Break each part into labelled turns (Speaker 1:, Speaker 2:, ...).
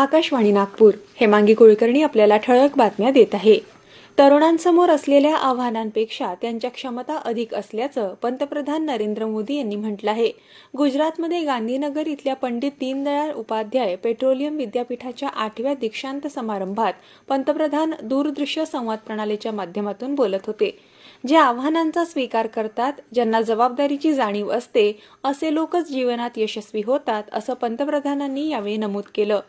Speaker 1: आकाशवाणी नागपूर. हेमांगी कुलकर्णी आपल्याला ठळक बातम्या देत आहे. तरुणांसमोर असलेल्या आव्हानांपेक्षा त्यांच्या क्षमता अधिक असल्याचं पंतप्रधान नरेंद्र मोदी यांनी म्हटलं आहे. गुजरातमध्ये गांधीनगर इथल्या पंडित दीनदयाळ उपाध्याय पेट्रोलियम विद्यापीठाच्या आठव्या दीक्षांत समारंभात पंतप्रधान दूरदृश्य संवाद प्रणालीच्या माध्यमातून बोलत होते. जे आव्हानांचा स्वीकार करतात ज्यांना जबाबदारीची जाणीव असते असे लोकच जीवनात यशस्वी होतात असं पंतप्रधानांनी यावेळी नमूद केलं.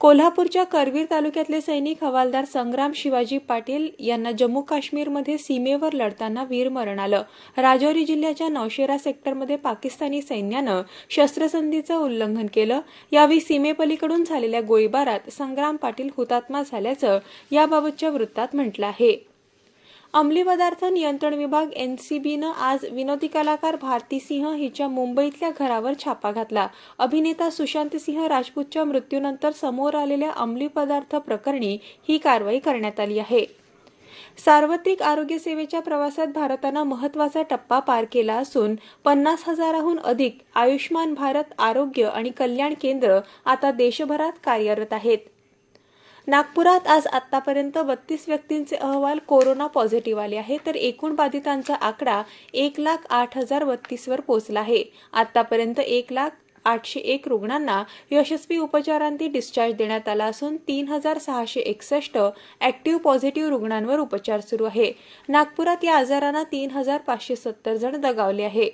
Speaker 1: कोल्हापूरच्या करवीर तालुक्यातले सैनिक हवालदार संग्राम शिवाजी पाटील यांना जम्मू काश्मीरमध्ये सीमेवर लढताना वीरमरण आलं. राजौरी जिल्ह्याच्या नौशेरा सेक्टरमध्ये पाकिस्तानी सैन्यानं शस्त्रसंधीचं उल्लंघन केलं. यावेळी सीमेपलीकडून झालेल्या गोळीबारात संग्राम पाटील हुतात्मा झाल्याचं याबाबतच्या वृत्तात म्हटलं आहे. अंमली पदार्थ नियंत्रण विभाग एनसीबीनं आज विनोदी कलाकार भारती सिंह हिच्या मुंबईतल्या घरावर छापा घातला. अभिनेता सुशांत सिंह राजपूतच्या मृत्यूनंतर समोर आलेल्या अंमली पदार्थ प्रकरणी ही कारवाई करण्यात आली आहे. सार्वत्रिक आरोग्य सेवेच्या प्रवासात भारतानं महत्त्वाचा टप्पा पार केला असून पन्नास हजाराहून अधिक आयुष्मान भारत आरोग्य आणि कल्याण केंद्र आता देशभरात कार्यरत आहेत. नागपुरात आज आतापर्यंत बत्तीस व्यक्तींचे अहवाल कोरोना पॉझिटिव्ह आले आहे तर एकूण बाधितांचा आकडा एक लाख आठ हजार बत्तीसवर पोहोचला आहे. आतापर्यंत एक लाख आठशे एक रुग्णांना यशस्वी उपचारांती डिस्चार्ज देण्यात आला असून तीन हजार सहाशे एकसष्ट ॲक्टिव्ह पॉझिटिव्ह रुग्णांवर उपचार सुरू आहे. नागपुरात या आजारांना तीन हजार पाचशे सत्तर जण दगावले आहे.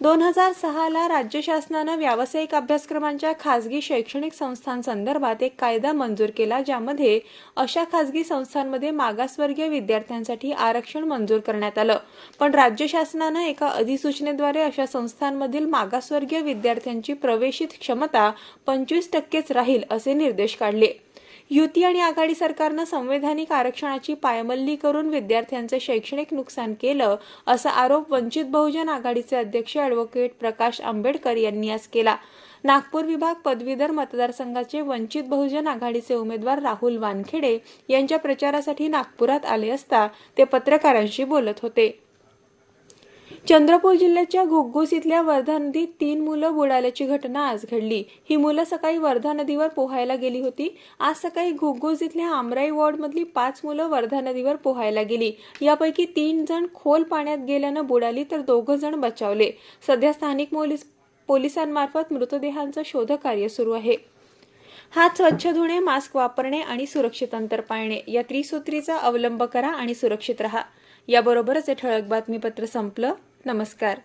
Speaker 1: दोन हजार सहाला राज्य शासनानं व्यावसायिक अभ्यासक्रमांच्या खासगी शैक्षणिक संस्थांसंदर्भात एक कायदा मंजूर केला ज्यामध्ये अशा खासगी संस्थांमध्ये मागासवर्गीय विद्यार्थ्यांसाठी आरक्षण मंजूर करण्यात आलं. पण राज्य शासनानं एका अधिसूचनेद्वारे अशा संस्थांमधील मागासवर्गीय विद्यार्थ्यांची प्रवेशित क्षमता पंचवीस टक्केच राहील असे निर्देश काढले. युती आणि आघाडी सरकारनं संवैधानिक आरक्षणाची पायमल्ली करून विद्यार्थ्यांचं शैक्षणिक नुकसान केलं असा आरोप वंचित बहुजन आघाडीचे अध्यक्ष अॅडव्होकेट प्रकाश आंबेडकर यांनी आज केला. नागपूर विभाग पदवीधर मतदारसंघाचे वंचित बहुजन आघाडीचे उमेदवार राहुल वानखेडे यांच्या प्रचारासाठी नागपुरात आले असता ते पत्रकारांशी बोलत होते. चंद्रपूर जिल्ह्याच्या घुग्गुस इथल्या वर्धा नदीत तीन मुलं बुडाल्याची घटना आज घडली. ही मुलं सकाळी वर्धा नदीवर पोहायला गेली होती. आज सकाळी घुग्गुस इथल्या आमराई वॉर्डमधली पाच मुलं वर्धा नदीवर पोहायला गेली. यापैकी तीन जण खोल पाण्यात गेल्यानं बुडाली तर दोघं जण बचावले. सध्या स्थानिक पोलिसांमार्फत मृतदेहांचं शोधकार्य सुरू आहे. हात स्वच्छ धुणे मास्क वापरणे आणि सुरक्षित अंतर पाळणे या त्रिसूत्रीचा अवलंब करा आणि सुरक्षित राहा. याबरोबरच हे ठळक बातमीपत्र संपलं. नमस्कार.